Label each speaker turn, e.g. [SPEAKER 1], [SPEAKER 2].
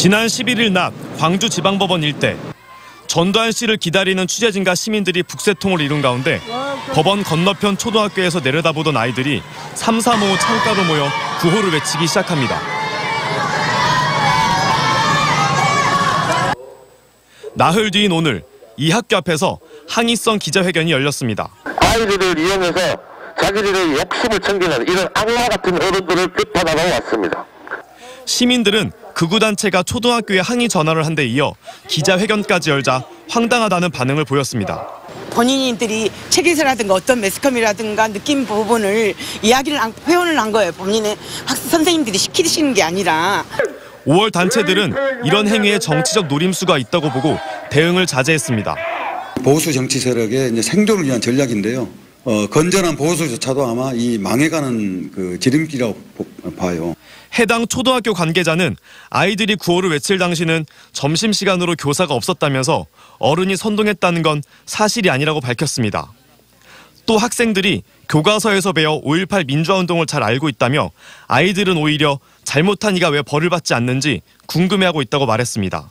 [SPEAKER 1] 지난 11일 낮 광주지방법원 일대 전두환 씨를 기다리는 취재진과 시민들이 북새통을 이룬 가운데 법원 건너편 초등학교에서 내려다보던 아이들이 335 창가로 모여 구호를 외치기 시작합니다. 나흘 뒤인 오늘 이 학교 앞에서 항의성 기자회견이 열렸습니다.
[SPEAKER 2] 아이들을 이용해서 자기들의 욕심을 챙기는 이런 악마 같은 어른들을 비판하러 왔습니다.
[SPEAKER 1] 시민들은 극우단체가 초등학교에 항의 전화를 한 데 이어 기자회견까지 열자 황당하다는 반응을 보였습니다.
[SPEAKER 3] 본인들이 책에서라든가 어떤 매스컴이라든가 느낀 부분을 이야기를 한- 표현을 한 거예요. 본인의 학생 선생님들이 시키시는 게 아니라
[SPEAKER 1] 5월 단체들은 이런 행위에 정치적 노림수가 있다고 보고 대응을 자제했습니다.
[SPEAKER 4] 보수 정치 세력의 이제 생존을 위한 전략인데요. 어, 건전한 보수조차도 아마 이 망해가는 그 지름길이라고 보- 봐요.
[SPEAKER 1] 해당 초등학교 관계자는 아이들이 구호를 외칠 당시는 점심시간으로 교사가 없었다면서 어른이 선동했다는 건 사실이 아니라고 밝혔습니다. 또 학생들이 교과서에서 배워 5.18 민주화운동을 잘 알고 있다며 아이들은 오히려 잘못한 이가 왜 벌을 받지 않는지 궁금해하고 있다고 말했습니다.